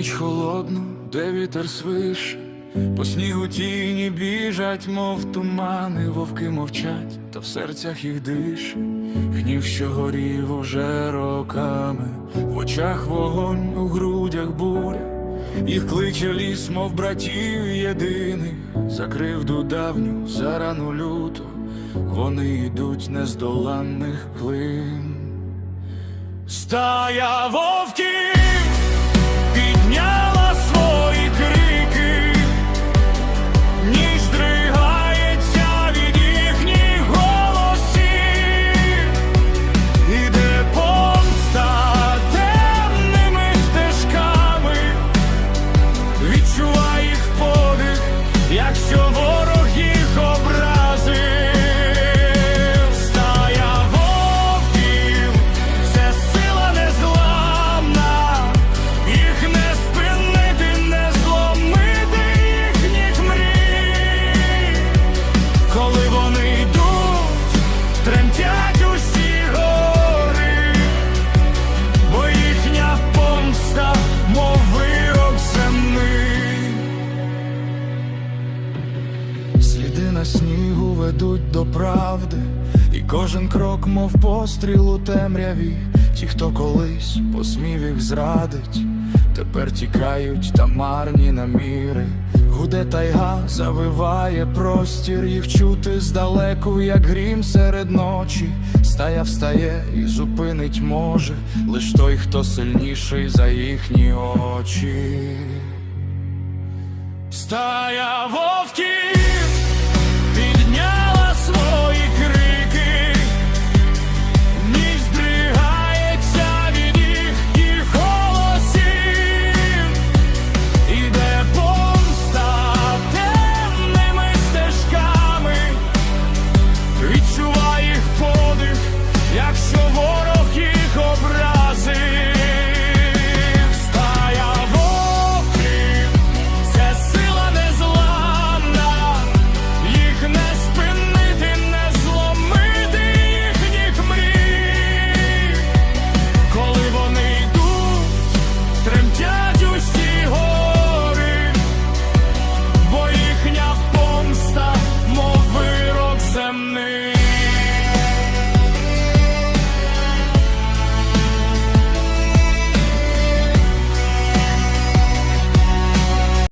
ніч холодну, де вітер свише, по снігу тіні біжать, мов тумани, вовки мовчать, та в серцях їх дише, гнів, що горів уже роками, в очах вогонь, у грудях буря, їх кличе ліс, мов братів єдиних, за кривду давню, за рану люту, вони йдуть нездоланних клин. Стая вовків якщо снігу ведуть до правди, і кожен крок, мов постріл у темряві. Ті, хто колись посмів їх зрадить, тепер тікають та марні наміри. Гуде тайга, завиває простір, їх чути здалеку, як грім серед ночі. Стая встає і зупинить може лиш той, хто сильніший за їхні очі. Стая